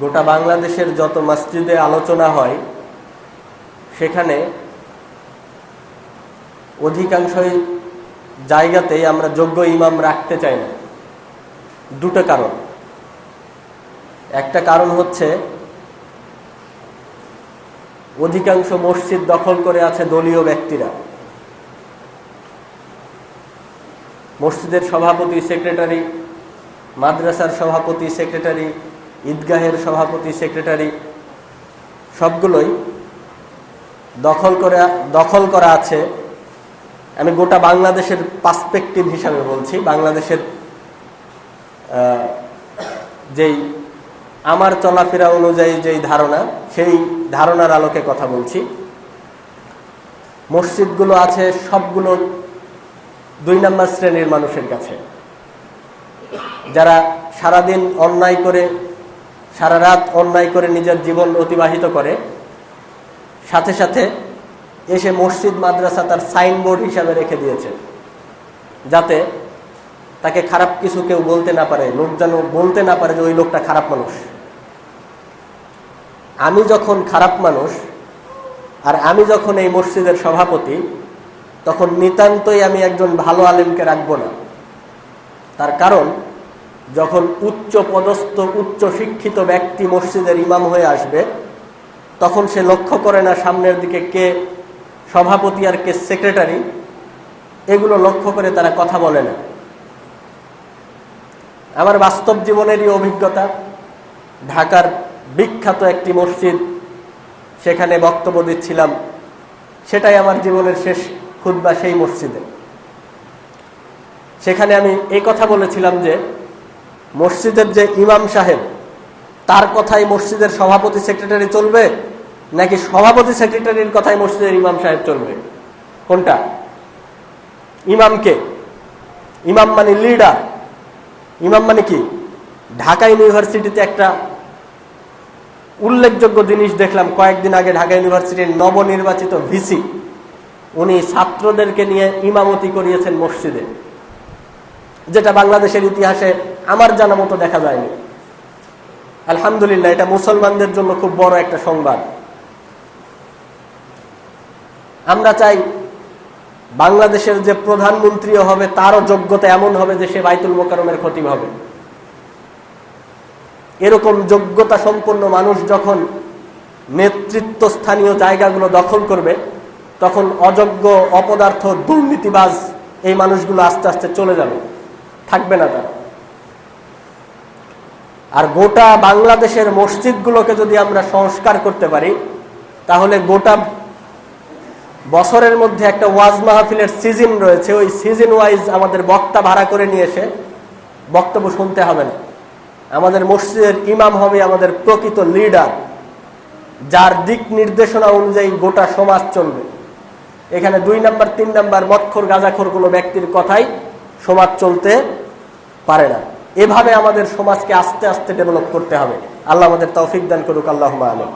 গোটা বাংলাদেশের যত মসজিদে আলোচনা হয়, সেখানে অধিকাংশই জায়গাতেই আমরা যোগ্য ইমাম রাখতে চাই না। দুটো কারণ। একটা কারণ হচ্ছে, অধিকাংশ মসজিদ দখল করে আছে দলীয় ব্যক্তিরা। মসজিদের সভাপতি, সেক্রেটারি, মাদ্রাসার সভাপতি, সেক্রেটারি ঈদগাহের সভাপতি, সেক্রেটারি সবগুলোই দখল করে, দখল করা আছে। আমি গোটা বাংলাদেশের পার্সপেক্টিভ হিসাবে বলছি। বাংলাদেশের যেই আমার চলাফেরা অনুযায়ী যেই ধারণা, সেই ধারণার আলোকে কথা বলছি। মসজিদগুলো আছে, সবগুলো দুই নম্বর শ্রেণির মানুষের কাছে। যারা সারাদিন অন্যায় করে সারা রাত অন্যায় করে নিজের জীবন অতিবাহিত করে। সাথে সাথে এসে মসজিদ, মাদ্রাসা তার সাইনবোর্ড হিসাবে রেখে দিয়েছে। যাতে তাকে খারাপ কিছু কেউ বলতে না পারে, লোক যেন বলতে না পারে যে ওই লোকটা খারাপ মানুষ। আমি যখন খারাপ মানুষ আর আমি যখন এই মসজিদের সভাপতি, তখন নিতান্তই আমি একজন ভালো আলেমকে রাখব না। তার কারণ যখন উচ্চ পদস্থ উচ্চ শিক্ষিত ব্যক্তি মসজিদের ইমাম হয়ে আসবে, তখন সে লক্ষ্য করে না সামনের দিকে কে সভাপতি আর কে সেক্রেটারি। এগুলো লক্ষ্য করে তারা কথা বলে না। আমার বাস্তব জীবনেরই অভিজ্ঞতা, ঢাকার বিখ্যাত একটি মসজিদ সেখানে বক্তব্য দিচ্ছিলাম। সেটাই আমার জীবনের শেষ খুদ্া সেই মসজিদে। সেখানে আমি এই কথা বলেছিলাম যে মসজিদের যে ইমাম সাহেব, তার কথাই মসজিদের সভাপতি সেক্রেটারি চলবে, নাকি সভাপতি সেক্রেটারির কথাই মসজিদের ইমাম সাহেব চলবে? কোনটা? ইমামকে ইমাম মানে লিডার ইমাম মানে কি? ঢাকা ইউনিভার্সিটিতে একটা উল্লেখযোগ্য জিনিস দেখলাম কয়েকদিন আগে, ঢাকা ইউনিভার্সিটির নবনির্বাচিত ভিসি। উনি ছাত্রদেরকে নিয়ে ইমামতি করিয়েছেন মসজিদে। যেটা বাংলাদেশের ইতিহাসে আমার জানা মতো দেখা যায়নি। আলহামদুলিল্লাহ, এটা মুসলমানদের জন্য খুব বড় একটা সংবাদ। আমরা চাই বাংলাদেশের যে প্রধানমন্ত্রীও হবে, তারও যোগ্যতা এমন হবে যে সে বাইতুল মোকারমের ক্ষতি হবে। এরকম যোগ্যতা সম্পন্ন মানুষ যখন নেতৃত্ব স্থানীয় জায়গাগুলো দখল করবে, তখন অযোগ্য, অপদার্থ, দুর্নীতিবাজ এই মানুষগুলো আস্তে আস্তে চলে যাবে। থাকবে না তারা। আর গোটা বাংলাদেশের মসজিদগুলোকে যদি আমরা সংস্কার করতে পারি, তাহলে গোটা বছরের মধ্যে একটা ওয়াজ মাহফিলের সিজন রয়েছে। ওই সিজন ওয়াইজ আমাদের বক্তা ভাড়া করে নিয়ে এসে বক্তব্য শুনতে হবে না। আমাদের মসজিদের ইমাম হবে আমাদের প্রকৃত লিডার, যার দিক নির্দেশনা অনুযায়ী গোটা সমাজ চলবে। এখানে দুই নাম্বার, তিন নাম্বার মৎখর গাজাখোর কোনো ব্যক্তির কথাই সমাজ চলতে পারে না। এভাবে আমাদের সমাজকে আস্তে আস্তে ডেভেলপ করতে হবে। আল্লাহ আমাদের তৌফিক দান করুক। আল্লাহ আলম